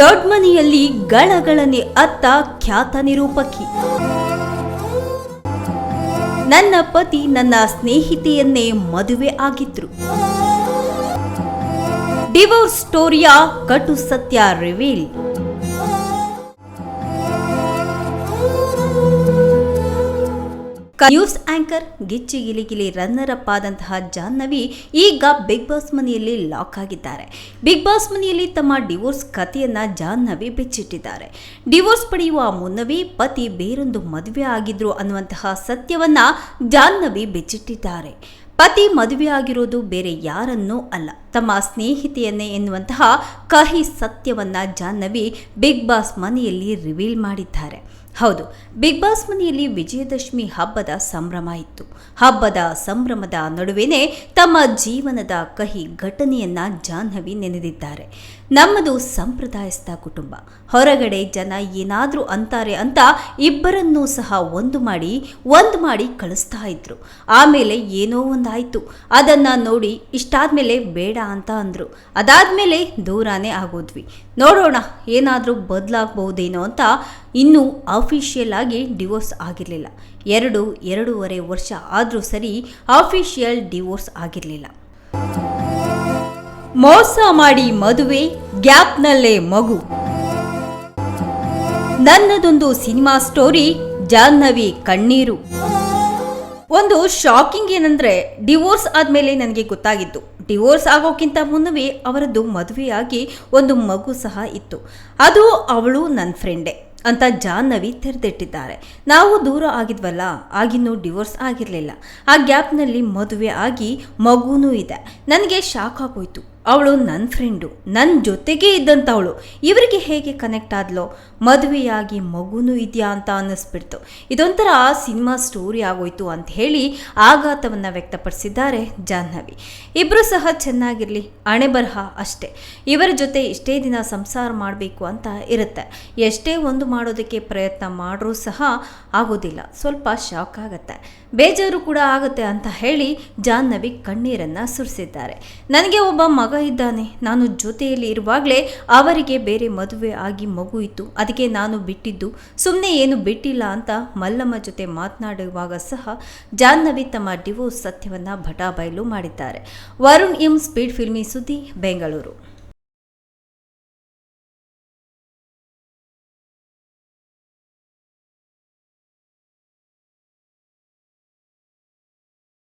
ದೊಡ್ಡ ಮನೆಯಲ್ಲಿ ಗಳಗಳನೆ ಅತ್ತ ಖ್ಯಾತ ನಿರೂಪಕಿ. ನನ್ನ ಪತಿ ನನ್ನ ಸ್ನೇಹಿತೆಯನ್ನೇ ಮದುವೆ ಆಗಿದ್ರು. ಡಿವೋರ್ಸ್ ಸ್ಟೋರಿಯ ಕಟು ಸತ್ಯ reveal. News anchor Gicchi Giligili runner up ಆದಂತಹ ಜಾಹ್ನವಿ ಈಗ ಬಿಗ್ ಬಾಸ್ ಮನೆಯಲ್ಲಿ ಲಾಕ್ ಆಗಿದ್ದಾರೆ. ಬಿಗ್ ಬಾಸ್ ಮನೆಯಲ್ಲಿ ತಮ್ಮ ಡಿವೋರ್ಸ್ ಕಥೆಯನ್ನ ಜಾಹ್ನವಿ ಬಿಚ್ಚಿಟ್ಟಿದ್ದಾರೆ. ಡಿವೋರ್ಸ್ ಪಡೆಯುವ ಮುನ್ನವೇ ಪತಿ ಬೇರೊಂದು ಮದುವೆ ಆಗಿದ್ರು ಅನ್ನುವಂತಹ ಸತ್ಯವನ್ನ ಜಾಹ್ನವಿ ಬಿಚ್ಚಿಟ್ಟಿದ್ದಾರೆ. ಪತಿ ಮದುವೆ ಆಗಿರೋದು ಬೇರೆ ಯಾರನ್ನೂ ಅಲ್ಲ. ತಮ್ಮ ಸ್ನೇಹಿತೆಯನ್ನೇ ಎನ್ನುವಂತಹ ಕಹಿ ಸತ್ಯವನ್ನ ಜಾಹ್ನವಿ ಬಿಗ್ ಬಾಸ್ ಮನೆಯಲ್ಲಿ ರಿವೀಲ್ ಮಾಡಿದ್ದಾರೆ. ಹೌದು, ಬಿಗ್ ಬಾಸ್ ಮನೆಯಲ್ಲಿ ವಿಜಯದಶಮಿ ಹಬ್ಬದ ಸಂಭ್ರಮ ಇತ್ತು. ಹಬ್ಬದ ಸಂಭ್ರಮದ ನಡುವೆನೇ ತಮ್ಮ ಜೀವನದ ಕಹಿ ಘಟನೆಯನ್ನ ಜಾಹ್ನವಿ ನೆನೆದಿದ್ದಾರೆ. ನಮ್ಮದು ಸಂಪ್ರದಾಯಸ್ಥ ಕುಟುಂಬ. ಹೊರಗಡೆ ಜನ ಏನಾದರೂ ಅಂತಾರೆ ಅಂತ ಇಬ್ಬರನ್ನೂ ಸಹ ಒಂದು ಮಾಡಿ ಒಂದು ಮಾಡಿ ಕಳಿಸ್ತಾ ಇದ್ರು. ಆಮೇಲೆ ಏನೋ ಒಂದಾಯಿತು. ಅದನ್ನ ನೋಡಿ ಇಷ್ಟಾದ ಮೇಲೆ ಬೇಡ ಅಂತ ಅಂದ್ರು. ಅದಾದ್ಮೇಲೆ ದೂರಾನೇ ಆಗೋದ್ವಿ. ನೋಡೋಣ ಏನಾದರೂ ಬದಲಾಗಬಹುದೇನೋ ಅಂತ ಇನ್ನೂ ಅಫಿಷಿಯಲ್ ಆಗಿ ಡಿವೋರ್ಸ್ ಆಗಿರಲಿಲ್ಲ. ಎರಡು, ಎರಡೂವರೆ ವರ್ಷ ಆದರೂ ಸರಿ ಅಫಿಷಿಯಲ್ ಡಿವೋರ್ಸ್ ಆಗಿರಲಿಲ್ಲ. ಮೋಸ ಮಾಡಿ ಮದುವೆ ಗ್ಯಾಪ್ನಲ್ಲೇ ಮಗು. ನನ್ನದೊಂದು ಸಿನಿಮಾ ಸ್ಟೋರಿ ಜಾಹ್ನವಿ ಕಣ್ಣೀರು. ಒಂದು ಶಾಕಿಂಗ್ ಏನಂದ್ರೆ ಡಿವೋರ್ಸ್ ಆದಮೇಲೆ ನನಗೆ ಗೊತ್ತಾಗಿತ್ತು ಡಿವೋರ್ಸ್ ಆಗೋಕ್ಕಿಂತ ಮುನ್ನವೇ ಅವರದ್ದು ಮದುವೆಯಾಗಿ ಒಂದು ಮಗು ಸಹ ಇತ್ತು. ಅದು ಅವಳು ನನ್ನ ಫ್ರೆಂಡೇ ಅಂತ ಜಾಹ್ನವಿ ತೆರೆದಿಟ್ಟಿದ್ದಾರೆ. ನಾವು ದೂರ ಆಗಿದ್ವಲ್ಲ, ಆಗಿನ್ನೂ ಡಿವೋರ್ಸ್ ಆಗಿರಲಿಲ್ಲ. ಆ ಗ್ಯಾಪ್ನಲ್ಲಿ ಮದುವೆ ಆಗಿ ಮಗುನೂ ಇದೆ. ನನಗೆ ಶಾಕ್ ಆಗೋಯ್ತು. ಅವಳು ನನ್ನ ಫ್ರೆಂಡು ನನ್ನ ಜೊತೆಗೆ ಇದ್ದಂಥವಳು ಇವರಿಗೆ ಹೇಗೆ ಕನೆಕ್ಟ್ ಆದ್ಲೋ? ಮದುವೆಯಾಗಿ ಮಗುನೂ ಇದೆಯಾ ಅಂತ ಅನ್ನಿಸ್ಬಿಡ್ತು. ಇದೊಂಥರ ಸಿನಿಮಾ ಸ್ಟೋರಿ ಆಗೋಯ್ತು ಅಂತ ಹೇಳಿ ಆಘಾತವನ್ನು ವ್ಯಕ್ತಪಡಿಸಿದ್ದಾರೆ ಜಾಹ್ನವಿ. ಇಬ್ಬರು ಸಹ ಚೆನ್ನಾಗಿರಲಿ ಅಣೆ ಬರಹ ಅಷ್ಟೇ. ಇವರ ಜೊತೆ ಇಷ್ಟೇ ದಿನ ಸಂಸಾರ ಮಾಡಬೇಕು ಅಂತ ಇರುತ್ತೆ. ಎಷ್ಟೇ ಒಂದು ಮಾಡೋದಕ್ಕೆ ಪ್ರಯತ್ನ ಮಾಡ್ರೂ ಸಹ ಆಗೋದಿಲ್ಲ. ಸ್ವಲ್ಪ ಶಾಕ್ ಆಗುತ್ತೆ. ಬೇಜಾರು ಕೂಡ ಆಗುತ್ತೆ ಅಂತ ಹೇಳಿ ಜಾಹ್ನವಿ ಕಣ್ಣೀರನ್ನು ಸುರಿಸಿದ್ದಾರೆ. ನನಗೆ ಒಬ್ಬ ಮಗ ಇದ್ದಾನೆ. ನಾನು ಜೊತೆಯಲ್ಲಿ ಇರುವಾಗಲೇ ಅವರಿಗೆ ಬೇರೆ ಮದುವೆ ಆಗಿ ಮಗು ಇತ್ತು. ಅದಕ್ಕೆ ನಾನು ಬಿಟ್ಟಿದ್ದು. ಸುಮ್ಮನೆ ಏನು ಬಿಟ್ಟಿಲ್ಲ ಅಂತ ಮಲ್ಲಮ್ಮ ಜೊತೆ ಮಾತನಾಡುವಾಗ ಸಹ ಜಾಹ್ನವಿ ತಮ್ಮ ಡಿವೋರ್ಸ್ ಸತ್ಯವನ್ನು ಬಟಾಬಯಲು ಮಾಡಿದ್ದಾರೆ. ವರುಣ್ ಎಂ ಸ್ಪೀಡ್ ಫಿಲ್ಮಿ ಸುದ್ದಿ, ಬೆಂಗಳೂರು.